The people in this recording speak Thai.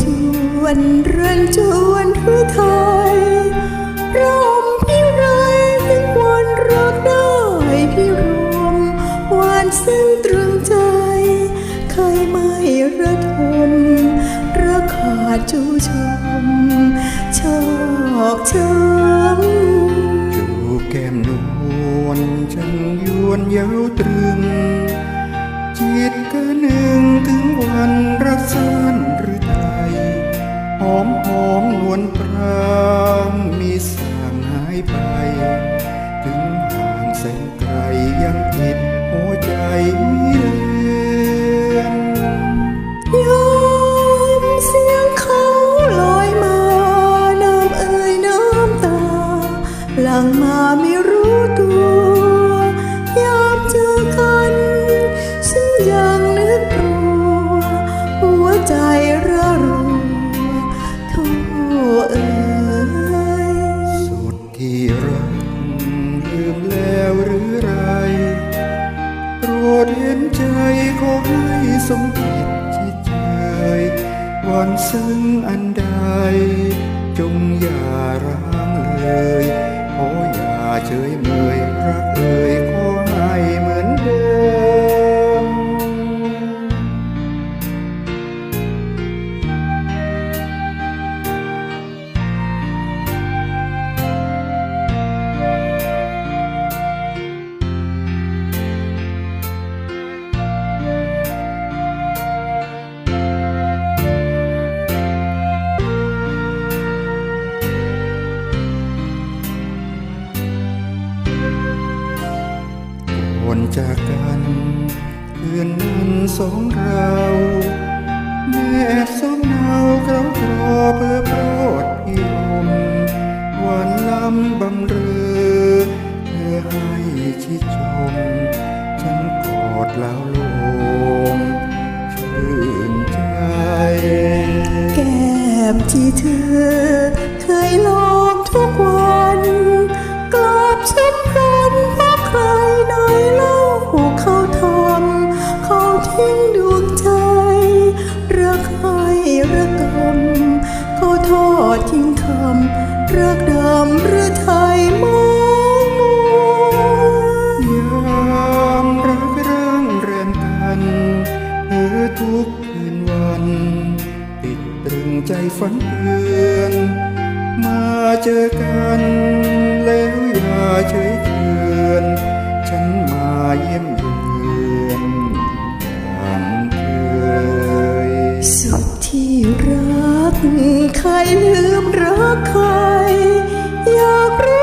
ชวนเรือนจวนหรือไทยร่มพิไรถึงวันรักได้พี่รวมหวานซึ้งตรึงใจเคยไม่ระทมรักขาดจูชมชอกช้ำจูบแก้มนวลช่างยวนเย้าตรึงจิตก็หนึ่งถึงวันรักสั้นหรือไทยห อมหอมนวลปรางมีสางหายไป ถึงห่างแสนไกลยังติดหัวใจ ใจขอให้สมคิดที่เจยวันซึ่งอันใด จงอย่าร้างเลยขออย่าเฉยเมยรักเอ่ยขอให้เหมือนเดิม ก่อนจากกันคืนนั้นสองเราแม่สมเนาเขารอเพื่อโปรดพี่ลมวันลำบำเรอ ดทิ้งคำรักดำหรือไทยมองมยามรักเร่องเรมกันเพื่อทุกคืนวัน ติดตรึงใจฝันเพื่อน มาเจอกันแล้วอย่าเฉย ใครลืมรักใคร อยากรู้